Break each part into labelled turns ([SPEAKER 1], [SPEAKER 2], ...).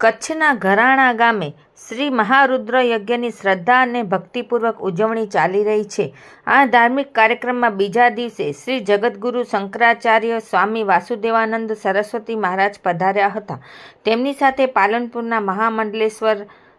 [SPEAKER 1] કચ્છના ઘરાણા ગામે શ્રી મહારુદ્ર યજ્ઞની શ્રદ્ધા અને ભક્તિપૂર્વક ઉજવણી ચાલી રહી છે. આ ધાર્મિક કાર્યક્રમમાં બીજા દિવસે શ્રી જગદગુરુ શંકરાચાર્ય સ્વામી વાસુદેવાનંદ સરસ્વતી મહારાજ પધાર્યા હતા. તેમની સાથે પાલનપુરના મહામંડલેશ્વર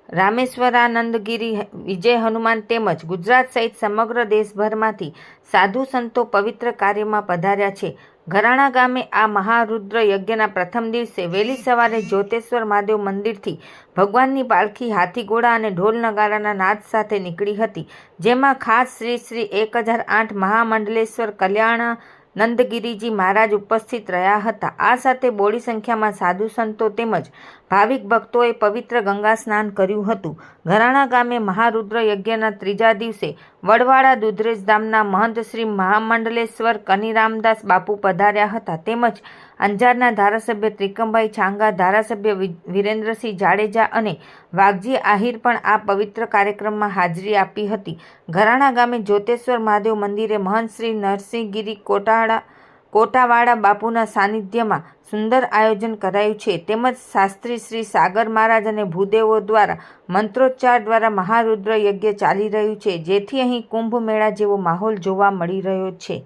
[SPEAKER 1] રામેશ્વરાનંદગીરી વિજય હનુમાન તેમજ ગુજરાત સહિત સમગ્ર દેશભરમાંથી સાધુ સંતો પવિત્ર કાર્યમાં પધાર્યા છે. ઘરાણા ગામે આ મહારુદ્ર યજ્ઞના પ્રથમ દિવસે વહેલી સવારે જ્યોતેશ્વર મહાદેવ મંદિરથી ભગવાનની પાલખી, હાથીઘોડા અને ઢોલ નગારાના નાદ સાથે નીકળી હતી, જેમાં ખાસ શ્રી શ્રી એક હજાર આઠ મહામંડલેશ્વર કલ્યાણ નંદગીરીજી મહારાજ ઉપસ્થિત રહ્યા હતા. આ સાથે બોડી સંખ્યામાં સાધુ સંતો તેમજ ભાવિક ભક્તોએ પવિત્ર ગંગા સ્નાન કર્યું હતું. ઘરાણા ગામે મહારુદ્ર યજ્ઞના ત્રીજા દિવસે વડવાડા દુધરેજ ધામના મહંત શ્રી મહામંડલેશ્વર કનીરામદાસ બાપુ પધાર્યા હતા. તેમજ અંજારના ધારાસભ્ય ત્રિકમભાઈ છાંગા, ધારાસભ્ય વિરેન્દ્રસિંહ જાડેજા અને વાઘજી આહિર પણ આ પવિત્ર કાર્યક્રમમાં હાજરી આપી હતી. ઘરાણા ગામે જોતેશ્વર મહાદેવ મંદિરે મહંત શ્રી નરસિંહગીરી કોટાળા કોટાવાડા બાપુના સાનિધ્યમાં સુંદર આયોજન કરાયું છે. તેમજ શાસ્ત્રી શ્રી સાગર મહારાજ અને ભૂદેવો દ્વારા મંત્રોચ્ચાર દ્વારા મહારુદ્ર યજ્ઞ ચાલી રહ્યું છે, જેથી અહીં કુંભ મેળા જેવો માહોલ જોવા મળી રહ્યો છે.